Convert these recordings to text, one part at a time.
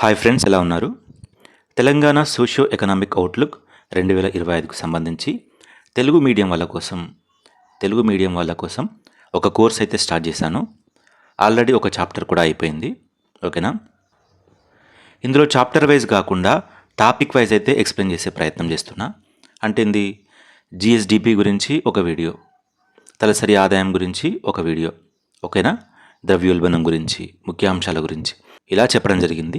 Hi friends ఎలా ఉన్నారు? Telangana socio economic outlook రెండు వేల ఇరవై ఐదుకు సంబంధించి తెలుగు మీడియం వాళ్ళ కోసం తెలుగు మీడియం వాళ్ళ కోసం ఒక కోర్స్ అయితే స్టార్ట్ చేశాను. ఆల్రెడీ ఒక చాప్టర్ కూడా అయిపోయింది ఓకేనా? ఇందులో చాప్టర్ వైజ్ కాకుండా టాపిక్ వైజ్ అయితే ఎక్స్ప్లెయిన్ చేసే ప్రయత్నం చేస్తున్నా. అంటే ఇది జిఎస్డిపి గురించి ఒక వీడియో తలసరి ఆదాయం గురించి ఒక వీడియో ఓకేనా? ద్రవ్యోల్బణం గురించి ముఖ్యాంశాల గురించి ఇలా చెప్పడం జరిగింది.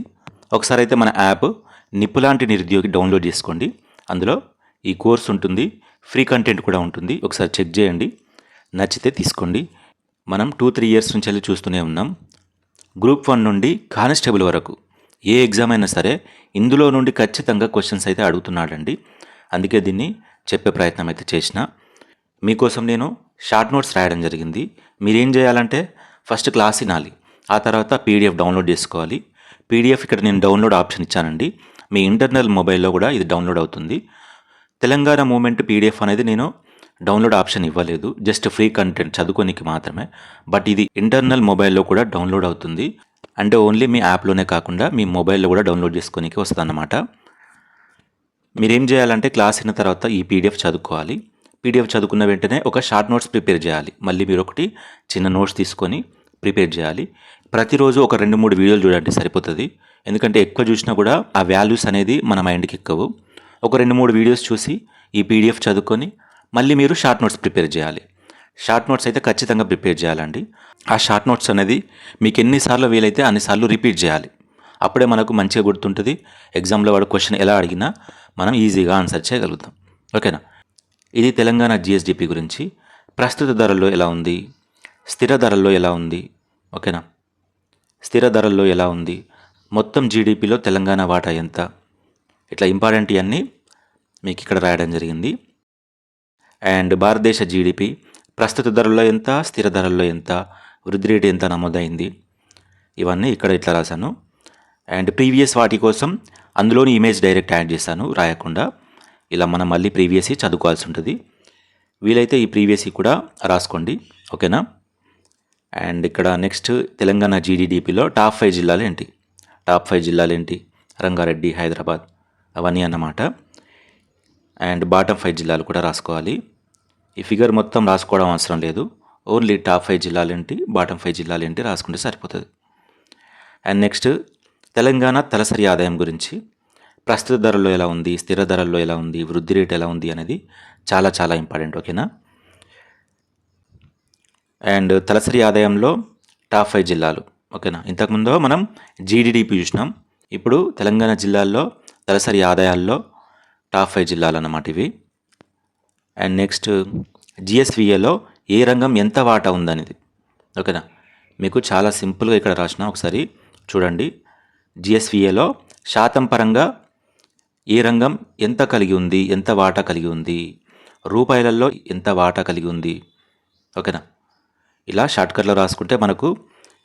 ఒకసారి అయితే మన యాప్ నిప్పులాంటి నిరుద్యోగి డౌన్లోడ్ చేసుకోండి. అందులో ఈ కోర్స్ ఉంటుంది ఫ్రీ కంటెంట్ కూడా ఉంటుంది. ఒకసారి చెక్ చేయండి. నచ్చితే తీసుకోండి. మనం టూ త్రీ ఇయర్స్ నుంచి వెళ్ళి చూస్తూనే ఉన్నాం. గ్రూప్ వన్ నుండి కానిస్టేబుల్ వరకు ఏ ఎగ్జామ్ అయినా సరే ఇందులో నుండి ఖచ్చితంగా క్వశ్చన్స్ అయితే అడుగుతున్నాడండి. అందుకే దీన్ని చెప్పే ప్రయత్నం అయితే చేసిన. మీకోసం నేను షార్ట్ నోట్స్ రాయడం జరిగింది. మీరేం చేయాలంటే ఫస్ట్ క్లాస్ వినాలి. ఆ తర్వాత పీడిఎఫ్ డౌన్లోడ్ చేసుకోవాలి. పీడిఎఫ్ ఇక్కడ నేను డౌన్లోడ్ ఆప్షన్ ఇచ్చానండి. మీ ఇంటర్నల్ మొబైల్లో కూడా ఇది డౌన్లోడ్ అవుతుంది. తెలంగాణ మూమెంట్ పీడిఎఫ్ అనేది నేను డౌన్లోడ్ ఆప్షన్ ఇవ్వలేదు. జస్ట్ ఫ్రీ కంటెంట్ చదువుకోనికి మాత్రమే. బట్ ఇది ఇంటర్నల్ మొబైల్లో కూడా డౌన్లోడ్ అవుతుంది. అంటే ఓన్లీ మీ యాప్లోనే కాకుండా మీ మొబైల్లో కూడా డౌన్లోడ్ చేసుకోనికి వస్తుంది అన్నమాట మీరేం చేయాలంటే క్లాస్ అయిన తర్వాత ఈ పీడిఎఫ్ చదువుకోవాలి. పీడిఎఫ్ చదువుకున్న వెంటనే ఒక షార్ట్ నోట్స్ ప్రిపేర్ చేయాలి. మళ్ళీ మీరు ఒకటి చిన్న నోట్స్ తీసుకొని ప్రిపేర్ చేయాలి. ప్రతిరోజు ఒక రెండు మూడు వీడియోలు చూడండి సరిపోతుంది. ఎందుకంటే ఎక్కువ చూసినా కూడా ఆ వాల్యూస్ అనేది మన మైండ్కి ఎక్కవు. ఒక రెండు మూడు వీడియోస్ చూసి ఈ పీడిఎఫ్ చదువుకొని మళ్ళీ మీరు షార్ట్ నోట్స్ ప్రిపేర్ చేయాలి. షార్ట్ నోట్స్ అయితే ఖచ్చితంగా ప్రిపేర్ చేయాలండి. ఆ షార్ట్ నోట్స్ అనేది మీకు ఎన్నిసార్లు వీలైతే అన్నిసార్లు రిపీట్ చేయాలి. అప్పుడే మనకు మంచిగా గుర్తుంటుంది. ఎగ్జామ్లో వాడు క్వశ్చన్ ఎలా అడిగినా మనం ఈజీగా ఆన్సర్ చేయగలుగుతాం. ఓకేనా? ఇది తెలంగాణ జిఎస్డిపి గురించి. ప్రస్తుత ధరల్లో ఎలా ఉంది? స్థిర ధరల్లో ఎలా ఉంది? ఓకేనా? స్థిర ధరల్లో ఎలా ఉంది? మొత్తం జీడిపిలో తెలంగాణ వాటా ఎంత? ఇట్లా ఇంపార్టెంట్ ఇవన్నీ మీకు ఇక్కడ రాయడం జరిగింది. అండ్ భారతదేశ జీడిపి ప్రస్తుత ధరల్లో ఎంత? స్థిర ధరల్లో ఎంత? వృద్ధి రేటు ఎంత నమోదైంది? ఇవన్నీ ఇక్కడ ఇట్లా రాశాను. అండ్ ప్రీవియస్ వాటి కోసం అందులోని ఇమేజ్ డైరెక్ట్ యాడ్ చేశాను రాయకుండా. ఇలా మనం మళ్ళీ ప్రీవియస్ చదువుకోవాల్సి ఉంటుంది. వీలైతే ఈ ప్రీవియస్ కూడా రాసుకోండి. ఓకేనా? అండ్ ఇక్కడ నెక్స్ట్ తెలంగాణ జీడిడిపిలో టాప్ ఫైవ్ జిల్లాలు ఏంటి టాప్ ఫైవ్ జిల్లాలు ఏంటి రంగారెడ్డి హైదరాబాద్ అవన్నీ అన్నమాట. అండ్ బాటమ్ ఫైవ్ జిల్లాలు కూడా రాసుకోవాలి. ఈ ఫిగర్ మొత్తం రాసుకోవడం అవసరం లేదు. ఓన్లీ టాప్ ఫైవ్ జిల్లాలు ఏంటి బాటమ్ ఫైవ్ జిల్లాలు ఏంటి రాసుకుంటే సరిపోతుంది. అండ్ నెక్స్ట్ తెలంగాణ తలసరి ఆదాయం గురించి. ప్రస్తుత ధరల్లో ఎలా ఉంది స్థిర ధరల్లో ఎలా ఉంది వృద్ధి రేటు ఎలా ఉంది అనేది చాలా చాలా ఇంపార్టెంట్ ఓకేనా? అండ్ తలసరి ఆదాయంలో టాప్ ఫైవ్ జిల్లాలు. ఓకేనా? ఇంతకుముందు మనం జీడిడిపి చూసినాం. ఇప్పుడు తెలంగాణ జిల్లాల్లో తలసరి ఆదాయాల్లో టాప్ ఫైవ్ జిల్లాలు అన్నమాట ఇవి. అండ్ నెక్స్ట్ జిఎస్విఏలో ఏ రంగం ఎంత వాటా ఉందనేది. ఓకేనా? మీకు చాలా సింపుల్గా ఇక్కడ రాసిన ఒకసారి చూడండి. జిఎస్విఏలో శాతం పరంగా ఏ రంగం ఎంత కలిగి ఉంది ఎంత వాటా కలిగి ఉంది రూపాయలలో ఎంత వాటా కలిగి ఉంది. ఓకేనా? ఇలా షార్ట్కట్లో రాసుకుంటే మనకు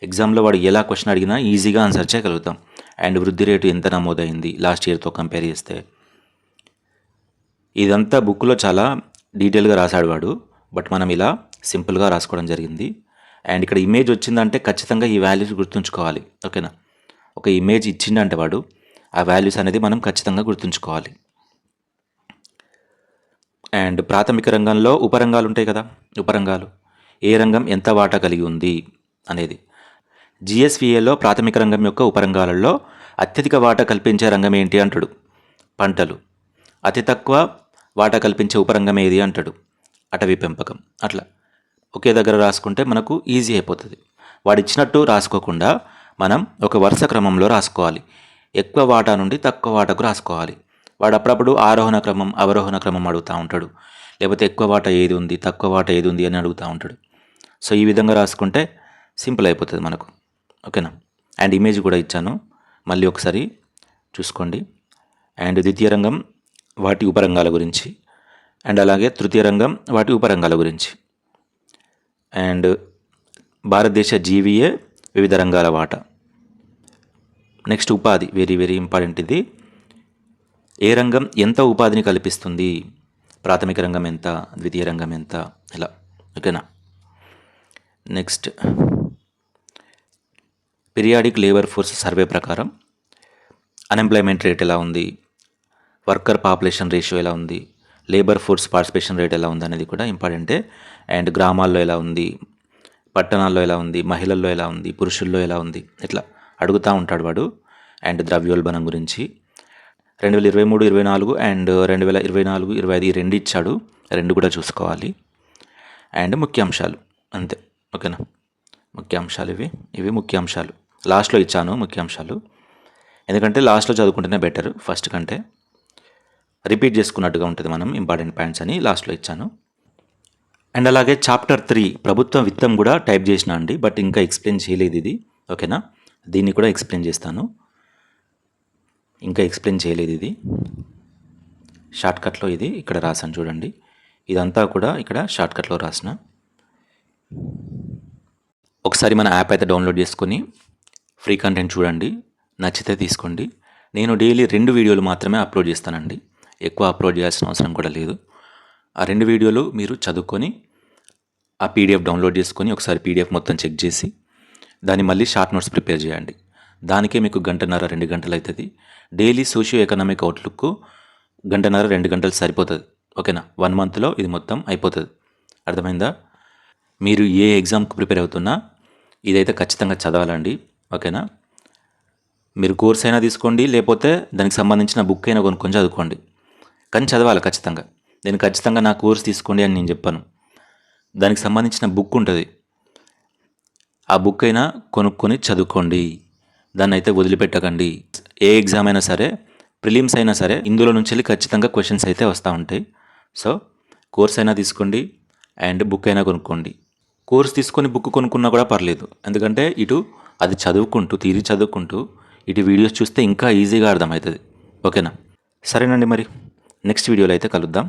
ఎగ్జామ్లో వాడు ఎలా క్వశ్చన్ అడిగినా ఈజీగా ఆన్సర్ చేయగలుగుతాం. అండ్ వృద్ధి రేటు ఎంత నమోదైంది లాస్ట్ ఇయర్తో కంపేర్ చేస్తే. ఇదంతా బుక్లో చాలా డీటెయిల్గా రాశాడు వాడు బట్ మనం ఇలా సింపుల్గా రాసుకోవడం జరిగింది. అండ్ ఇక్కడ ఇమేజ్ వచ్చిందంటే ఖచ్చితంగా ఈ వాల్యూస్ గుర్తుంచుకోవాలి ఓకేనా? ఒక ఇమేజ్ ఇచ్చిండంటే వాడు ఆ వాల్యూస్ అనేది మనం ఖచ్చితంగా గుర్తుంచుకోవాలి. అండ్ ప్రాథమిక రంగంలో ఉపరంగాలు ఉంటాయి కదా ఉపరంగాలు. ఏ రంగం ఎంత వాటా కలిగి ఉంది అనేది. జిఎస్విఏలో ప్రాథమిక రంగం యొక్క ఉపరంగాలలో అత్యధిక వాటా కల్పించే రంగం ఏంటి అంటాడు. పంటలు. అతి తక్కువ వాటా కల్పించే ఉపరంగం ఏది అంటాడు. అటవీ పెంపకం. అట్లా. ఒకే దగ్గర రాసుకుంటే మనకు ఈజీ అయిపోతుంది. వాడు ఇచ్చినట్టు రాసుకోకుండా మనం ఒక వరుస క్రమంలో రాసుకోవాలి. ఎక్కువ వాటా నుండి తక్కువ వాటాకు రాసుకోవాలి. వాడు అప్పుడప్పుడు ఆరోహణ క్రమం అవరోహణ క్రమం అడుగుతూ ఉంటాడు. లేకపోతే ఎక్కువ వాటా ఏది ఉంది తక్కువ వాటా ఏది ఉంది అని అడుగుతూ ఉంటాడు. సో ఈ విధంగా రాసుకుంటే సింపుల్ అయిపోతుంది మనకు. ఓకేనా? అండ్ ఇమేజ్ కూడా ఇచ్చాను. మళ్ళీ ఒకసారి చూసుకోండి. అండ్ ద్వితీయ రంగం వాటి ఉపరంగాల గురించి. అండ్ అలాగే తృతీయ రంగం వాటి ఉపరంగాల గురించి. అండ్ భారతదేశ జీవీఏ వివిధ రంగాల వాటా. నెక్స్ట్ ఉపాధి వెరీ వెరీ ఇంపార్టెంట్ ఇది. ఏ రంగం ఎంత ఉపాధిని కల్పిస్తుంది? ప్రాథమిక రంగం ఎంత? ద్వితీయ రంగం ఎంత? ఇలా. ఓకేనా? Next periodic labour force survey ప్రకారం అన్ఎంప్లాయ్మెంట్ రేట్ ఎలా ఉంది? వర్కర్ పాపులేషన్ రేషియో ఎలా ఉంది? లేబర్ ఫోర్స్ పార్టిసిపేషన్ రేట్ ఎలా ఉంది అనేది కూడా ఇంపార్టెంటే అండ్ గ్రామాల్లో ఎలా ఉంది? పట్టణాల్లో ఎలా ఉంది? మహిళల్లో ఎలా ఉంది? పురుషుల్లో ఎలా ఉంది? ఇట్లా అడుగుతూ ఉంటాడు వాడు. అండ్ ద్రవ్యోల్బణం గురించి. రెండు వేల ఇరవై మూడు ఇరవై నాలుగు అండ్ రెండు వేల ఇరవై నాలుగు ఇరవై ఐదు ఈ రెండు ఇచ్చాడు రెండు కూడా చూసుకోవాలి. అండ్ ముఖ్యాంశాలు. అంతే. ఓకేనా? ముఖ్యాంశాలు ఇవి ఇవి ముఖ్యాంశాలు. లాస్ట్లో ఇచ్చాను ముఖ్యాంశాలు. ఎందుకంటే లాస్ట్లో చదువుకుంటేనే బెటర్ ఫస్ట్ కంటే. రిపీట్ చేసుకున్నట్టుగా ఉంటుంది మనం ఇంపార్టెంట్ పాయింట్స్ అని లాస్ట్లో ఇచ్చాను. అండ్ అలాగే చాప్టర్ త్రీ ప్రభుత్వ విత్తం కూడా టైప్ చేసిన అండి బట్ ఇంకా ఎక్స్ప్లెయిన్ చేయలేదు ఇది. ఓకేనా? దీన్ని కూడా ఎక్స్ప్లెయిన్ చేస్తాను. ఇంకా ఎక్స్ప్లెయిన్ చేయలేదు ఇది. షార్ట్కట్లో ఇది ఇక్కడ రాసాను చూడండి. ఇదంతా కూడా ఇక్కడ షార్ట్కట్లో రాసిన. ఒకసారి మన యాప్ అయితే డౌన్లోడ్ చేసుకొని ఫ్రీ కంటెంట్ చూడండి నచ్చితే తీసుకోండి. నేను డైలీ రెండు వీడియోలు మాత్రమే అప్లోడ్ చేస్తానండి. ఎక్కువ అప్లోడ్ చేయాల్సిన అవసరం కూడా లేదు. ఆ రెండు వీడియోలు మీరు చదువుకొని ఆ పీడిఎఫ్ డౌన్లోడ్ చేసుకొని ఒకసారి పీడిఎఫ్ మొత్తం చెక్ చేసి దాన్ని మళ్ళీ షార్ట్ నోట్స్ ప్రిపేర్ చేయండి. దానికే మీకు గంటన్నర రెండు గంటలు అవుతుంది డైలీ సోషియో ఎకనామిక్ అవుట్లుక్ గంటన్నర రెండు గంటలు సరిపోతుంది. ఓకేనా? వన్ మంత్లో ఇది మొత్తం అయిపోతుంది. అర్థమైందా? మీరు ఏ ఎగ్జామ్కి ప్రిపేర్ అవుతున్నా ఇదైతే ఖచ్చితంగా చదవాలండి ఓకేనా? మీరు కోర్స్ అయినా తీసుకోండి లేకపోతే దానికి సంబంధించిన బుక్ అయినా కొనుక్కొని చదువుకోండి. కానీ చదవాలి ఖచ్చితంగా. నేను ఖచ్చితంగా నా కోర్స్ తీసుకోండి అని నేను చెప్పాను. దానికి సంబంధించిన బుక్ ఉంటుంది. ఆ బుక్ అయినా కొనుక్కొని చదువుకోండి. దాన్ని అయితే వదిలిపెట్టకండి. ఏ ఎగ్జామ్ అయినా సరే ప్రిలిమ్స్ అయినా సరే ఇందులో నుంచి వెళ్ళి ఖచ్చితంగా క్వశ్చన్స్ అయితే వస్తూ ఉంటాయి. సో కోర్స్ అయినా తీసుకోండి అండ్ బుక్ అయినా కొనుక్కోండి. కోర్స్ తీసుకొని బుక్ కొనుక్కున్నా కూడా పర్లేదు. ఎందుకంటే ఇటు అది చదువుకుంటూ తీరి చదువుకుంటూ ఇటు వీడియోస్ చూస్తే ఇంకా ఈజీగా అర్థమవుతుంది. ఓకేనా? సరేనండి మరి. నెక్స్ట్ వీడియోలో అయితే కలుద్దాం.